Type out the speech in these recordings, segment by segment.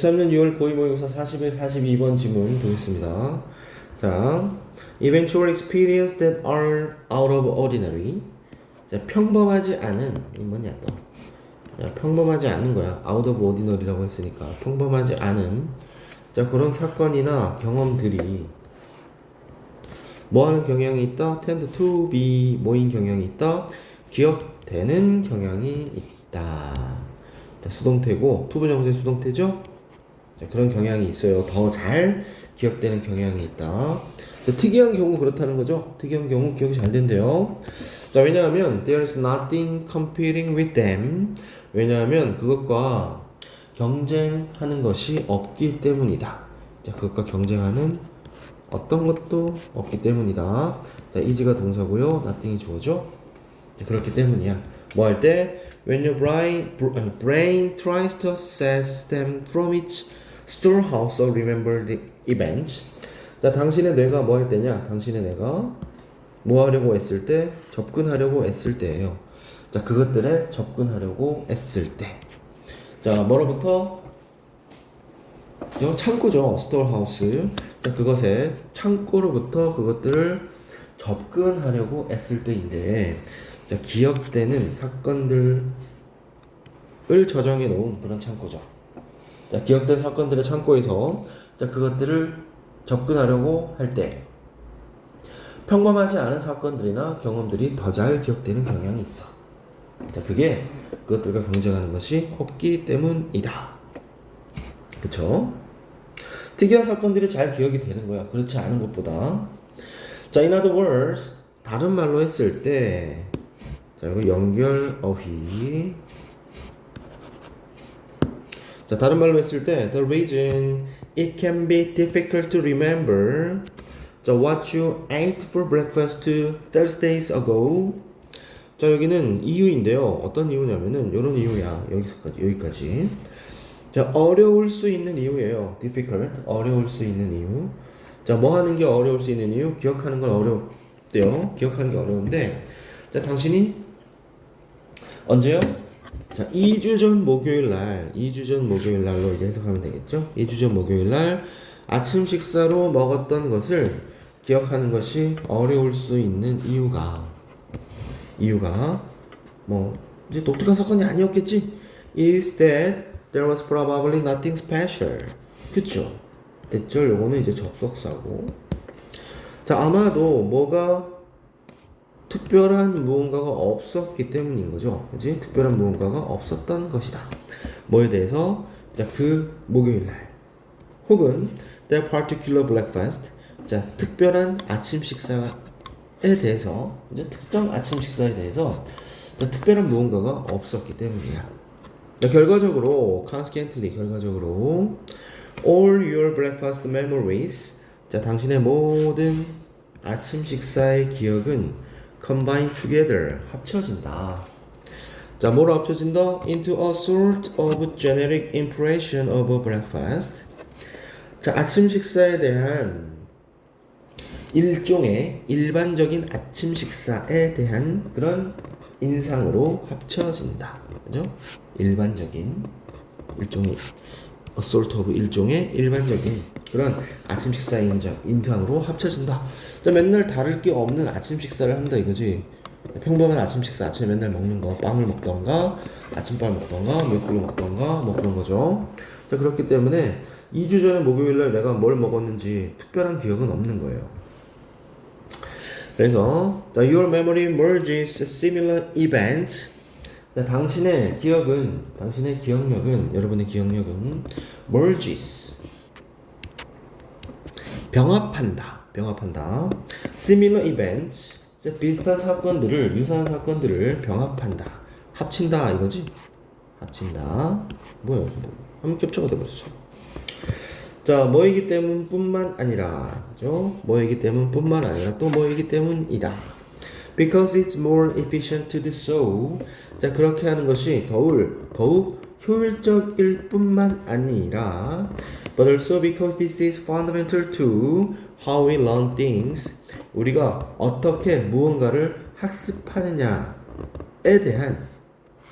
2013년 6월 고위 모의고사 41, 42번 지문 보겠습니다. 자, eventual experience that are out of ordinary. 자, 평범하지 않은 이 뭐냐 또. 자, 평범하지 않은 거야. out of ordinary라고 했으니까 평범하지 않은 자 그런 사건이나 경험들이 뭐 하는 경향이 있다? tend to be 모인 경향이 있다. 기억되는 경향이 있다. 자, 수동태고 투부정사의 수동태죠? 자, 그런 경향이 있어요. 더 잘 기억되는 경향이 있다. 자, 특이한 경우 그렇다는 거죠. 특이한 경우 기억이 잘 된대요. 자, 왜냐하면 there is nothing competing with them. 왜냐하면 그것과 경쟁하는 것이 없기 때문이다. 자, 그것과 경쟁하는 어떤 것도 없기 때문이다. 자, 이지가 동사고요. nothing이 주어죠. 자, 그렇기 때문이야. 뭐 할 때 when your brain br- brain tries to assess them from its storehouse of remembered events. 자, 당신의 뇌가 뭐 할 때냐? 당신의 뇌가 뭐 하려고 애쓸 때? 접근하려고 애쓸 때예요. 자, 그것들에 접근하려고 애쓸 때. 자, 뭐로부터? 저 창고죠. 스토어하우스. 자, 그것에 창고로부터 그것들을 접근하려고 애쓸 때인데, 자, 기억되는 사건들을 저장해 놓은 그런 창고죠. 자, 기억된 사건들의 창고에서 자, 그것들을 접근하려고 할 때, 평범하지 않은 사건들이나 경험들이 더 잘 기억되는 경향이 있어. 자, 그게 그것들과 경쟁하는 것이 없기 때문이다. 그쵸? 특이한 사건들이 잘 기억이 되는 거야. 그렇지 않은 것보다. 자, in other words, 다른 말로 했을 때, 자, 이거 연결 어휘. 자, 다른 말로 했을 때, the reason it can be difficult to remember 자, what you ate for breakfast Thursdays ago. 자, 여기는 이유인데요. 어떤 이유냐면은, 요런 이유야. 여기서까지, 여기까지. 자, 어려울 수 있는 이유예요. difficult. 어려울 수 있는 이유. 자, 뭐 하는 게 어려울 수 있는 이유? 기억하는 건 어렵대요. 기억하는 게 어려운데, 자, 당신이 언제요? 자, 2주 전 목요일 날, 2주 전 목요일 날로 이제 해석하면 되겠죠? 2주 전 목요일 날 아침 식사로 먹었던 것을 기억하는 것이 어려울 수 있는 이유가 이유가 뭐 이제 독특한 사건이 아니었겠지. is that there was probably nothing special. 그쵸? 됐죠? 요거는 이제 접속사고. 자, 아마도 뭐가 특별한 무언가가 없었기 때문인 거죠. 그지? 특별한 무언가가 없었던 것이다. 뭐에 대해서? 자, 그 목요일 날. 혹은 that particular breakfast. 자, 특별한 아침 식사에 대해서, 이제 특정 아침 식사에 대해서 자, 특별한 무언가가 없었기 때문이야. 자, 결과적으로, consequently, 결과적으로, all your breakfast memories. 자, 당신의 모든 아침 식사의 기억은 combine together, 합쳐진다. 자, 뭐로 합쳐진다? into a sort of generic impression of a breakfast. 자, 아침 식사에 대한 일종의 일반적인 아침 식사에 대한 그런 인상으로 합쳐진다. 그죠? 일반적인 일종의 sort of 일종의 일반적인 그런 아침 식사 인상, 인상으로 합쳐진다. 자, 맨날 다를 게 없는 아침 식사를 한다 이거지. 평범한 아침 식사 아침에 맨날 먹는 거 빵을 먹던가 아침밥 먹던가 미역국을 먹던가 뭐 그런 거죠. 자 그렇기 때문에 2주 전에 목요일 날 내가 뭘 먹었는지 특별한 기억은 없는 거예요. 그래서 자 your memory merges similar event 자, 당신의 기억은 당신의 기억력은 여러분의 기억력은 merges 병합한다. 병합한다. similar events 자, 비슷한 사건들을 유사한 사건들을 병합한다. 합친다 이거지? 합친다. 뭐야? 뭐, 한 겹쳐가 돼버렸어. 자, 뭐이기 때문뿐만 아니라, 그죠? 뭐이기 때문뿐만 아니라 또 뭐이기 때문이다. Because it's more efficient to do so. 자, 그렇게 하는 것이 더욱 더욱 효율적일 뿐만 아니라, but also because this is fundamental to how we learn things. 우리가 어떻게 무언가를 학습하느냐에 대한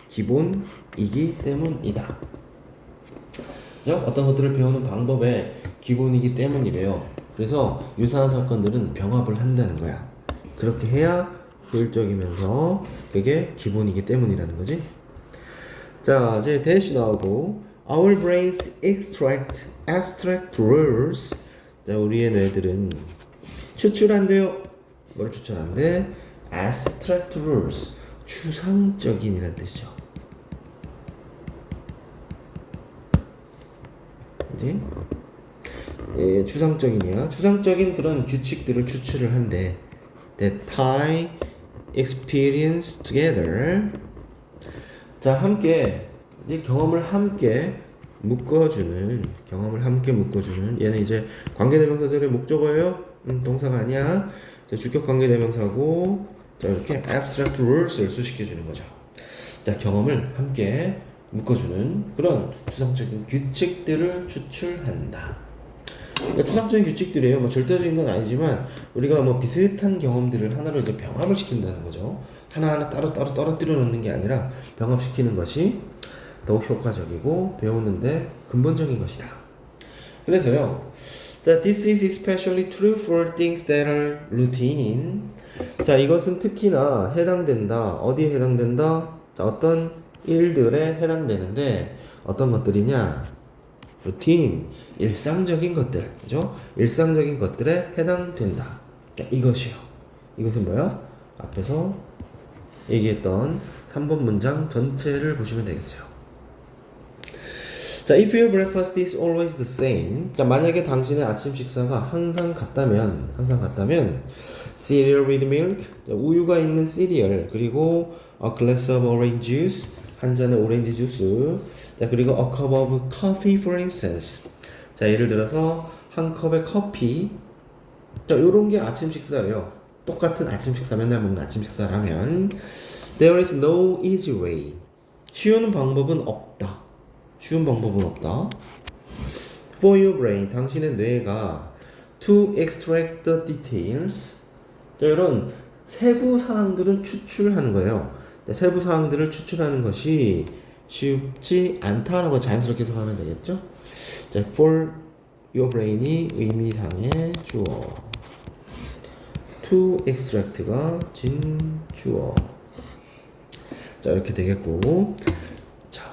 기본이기 때문이다. 그죠? 어떤 것들을 배우는 방법의 기본이기 때문이래요. 그래서 유사한 사건들은 병합을 한다는 거야. 그렇게 해야 효율적이면서 그게 기본이기 때문이라는 거지. 자, 이제 대시 나오고 Our brains extract abstract rules. 자, 우리의 뇌들은 추출한대요. 뭘 추출한대? abstract rules. 추상적인이라는 뜻이죠. 그지? 예, 추상적인이야. 추상적인 그런 규칙들을 추출을 한대. That tie experience together. 자, 함께 이제 경험을 함께 묶어주는 경험을 함께 묶어주는 얘는 이제 관계대명사절의 목적어예요. 음, 동사가 아니야. 자, 주격 관계대명사고 자 이렇게 abstract rules를 수식해주는 거죠. 자, 경험을 함께 묶어주는 그런 추상적인 규칙들을 추출한다. 그러니까 추상적인 규칙들이에요. 뭐 절대적인 건 아니지만 우리가 뭐 비슷한 경험들을 하나로 이제 병합을 시킨다는 거죠. 하나하나 따로따로 떨어뜨려 놓는 게 아니라 병합시키는 것이 더욱 효과적이고 배우는데 근본적인 것이다. 그래서요. 자, this is especially true for things that are routine. 자, 이것은 특히나 해당된다. 어디에 해당된다? 자, 어떤 일들에 해당되는데 어떤 것들이냐? 루틴, 일상적인 것들, 그죠? 일상적인 것들에 해당된다. 자, 이것이요. 이것은 뭐야? 앞에서 얘기했던 3번 문장 전체를 보시면 되겠어요. 자, if your breakfast is always the same. 자, 만약에 당신의 아침 식사가 항상 같다면, 항상 같다면, cereal with milk, 자, 우유가 있는 시리얼, 그리고 a glass of orange juice, 한 잔의 오렌지 주스, 자, 그리고 a cup of coffee for instance. 자, 예를 들어서 한 컵의 커피, 자, 요런 게 아침 식사래요. 똑같은 아침 식사, 맨날 먹는 아침 식사라면, there is no easy way. 쉬운 방법은 없다. 쉬운 방법은 없다. For your brain, 당신의 뇌가 to extract the details. 자, 이런 세부 사항들은 추출하는 거예요. 자, 세부 사항들을 추출하는 것이 쉽지 않다라고 자연스럽게 해석하면 되겠죠? 자, for your brain이 의미상의 주어. to extract가 진주어. 자, 이렇게 되겠고.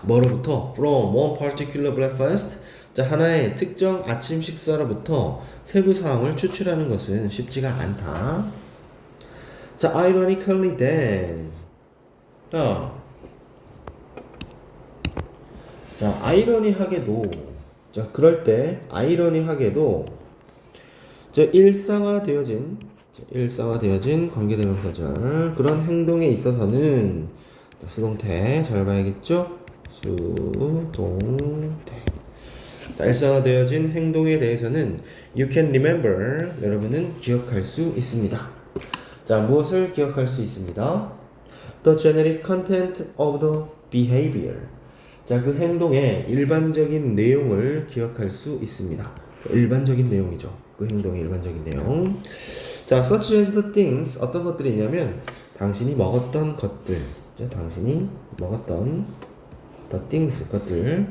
자, 뭐로부터? From one particular breakfast. 자, 하나의 특정 아침 식사로부터 세부 사항을 추출하는 것은 쉽지가 않다. 자, ironically then. 자, 자, 아이러니하게도, 자, 그럴 때, 아이러니하게도, 저 일상화되어진, 자, 일상화되어진 관계대명사절, 그런 행동에 있어서는, 자, 수동태 잘 봐야겠죠? 수동태. 자, 일상화되어진 행동에 대해서는 you can remember 여러분은 기억할 수 있습니다. 자, 무엇을 기억할 수 있습니다? The generic content of the behavior. 자, 그 행동의 일반적인 내용을 기억할 수 있습니다. 일반적인 내용이죠. 그 행동의 일반적인 내용. 자, such as the things 어떤 것들이 있냐면 당신이 먹었던 것들. 자, 당신이 먹었던 the things 것들.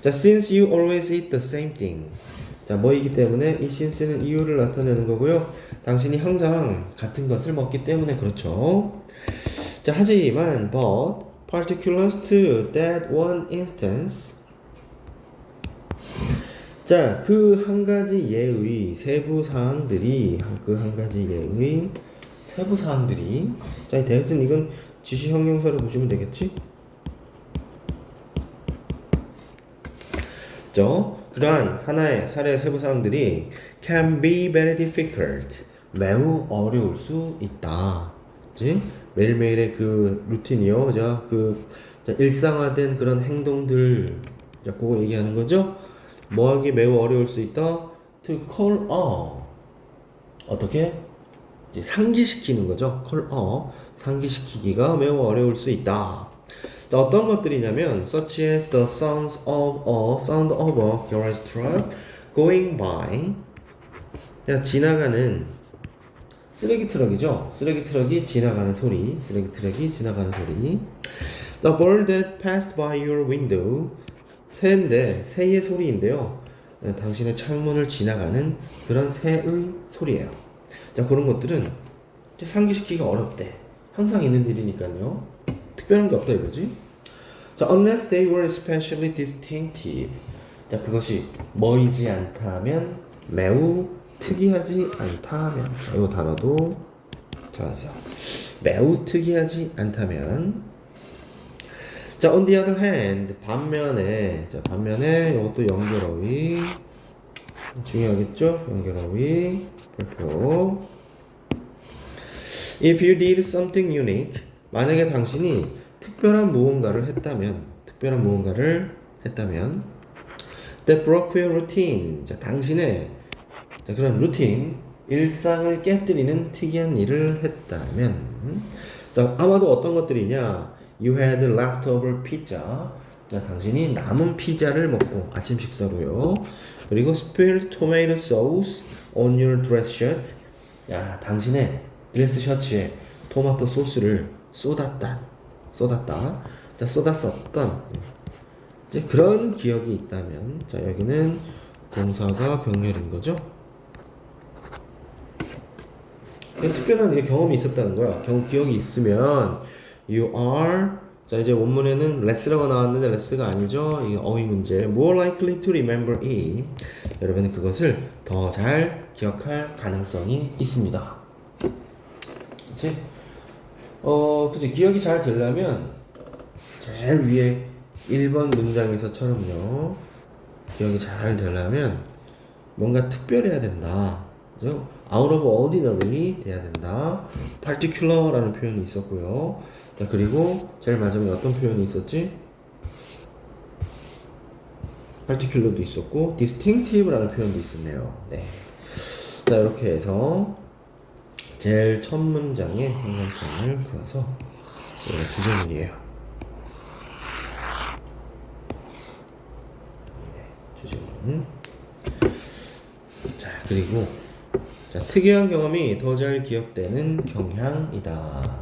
자, since you always eat the same thing. 자, 뭐이기 때문에 이 since는 이유를 나타내는 거고요. 당신이 항상 같은 것을 먹기 때문에 그렇죠. 자, 하지만 but particulars to that one instance. 자, 그 한 가지 예의 세부 사항들이 그 한 가지 예의 세부 사항들이 자, 이 대신 이건 지시 형용사로 보시면 되겠지? 죠. 그러한 하나의 사례 세부 사항들이 can be very difficult. 매우 어려울 수 있다. 그치? 매일매일의 그 루틴이요. 자, 그 자, 일상화된 그런 행동들. 자, 그거 얘기하는 거죠. 뭐 하기 매우 어려울 수 있다. to call a. 어떻게? 상기시키는 거죠. call a. 상기시키기가 매우 어려울 수 있다. 자, 어떤 것들이냐면 such as the sounds of a sound of a garage truck going by 야, 지나가는 쓰레기 트럭이죠. 쓰레기 트럭이 지나가는 소리. 쓰레기 트럭이 지나가는 소리. The bird that passed by your window 새인데 새의 소리인데요. 네, 당신의 창문을 지나가는 그런 새의 소리예요. 자 그런 것들은 상기시키기가 어렵대. 항상 있는 일이니까요. 특별한 게 없다 이거지. 자, unless they were especially distinctive. 자, 그것이 뭐이지 않다면 매우 특이하지 않다면. 자, 이 단어도 들어가세요. 매우 특이하지 않다면. 자, on the other hand, 반면에, 자, 반면에 이것도 연결어휘 중요하겠죠? 연결어휘 별표. If you did something unique, 만약에 당신이 특별한 무언가를 했다면, 특별한 무언가를 했다면, that broke your routine. 자, 당신의 자, 그런 루틴, 일상을 깨뜨리는 특이한 일을 했다면, 자, 아마도 어떤 것들이냐? You had leftover pizza. 자, 당신이 남은 피자를 먹고 아침 식사로요. 그리고 spilled tomato sauce on your dress shirt. 야, 당신의 드레스 셔츠에 토마토 소스를 쏟았다. 쏟았다. 자, 쏟았었던 이제 그런 기억이 있다면 자, 여기는 동사가 병렬인 거죠. 특별한 경험이 있었다는 거야. 경 기억이 있으면 you are 자 이제 원문에는 less라고 나왔는데 less가 아니죠. 이게 어휘 문제. more likely to remember it. 여러분은 그것을 더 잘 기억할 가능성이 있습니다. 그치? 어, 그치. 기억이 잘 되려면 제일 위에 1번 문장에서처럼요. 기억이 잘 되려면 뭔가 특별해야 된다. 그죠? out of ordinary 돼야 된다. particular라는 표현이 있었고요. 자, 그리고 제일 마지막에 어떤 표현이 있었지? particular도 있었고 distinctive라는 표현도 있었네요. 네. 자, 이렇게 해서 제일 첫 문장의 형용편을 그어서 여기가 주제문이에요. 네, 주제문. 자, 그리고 자, 특이한 경험이 더 잘 기억되는 경향이다.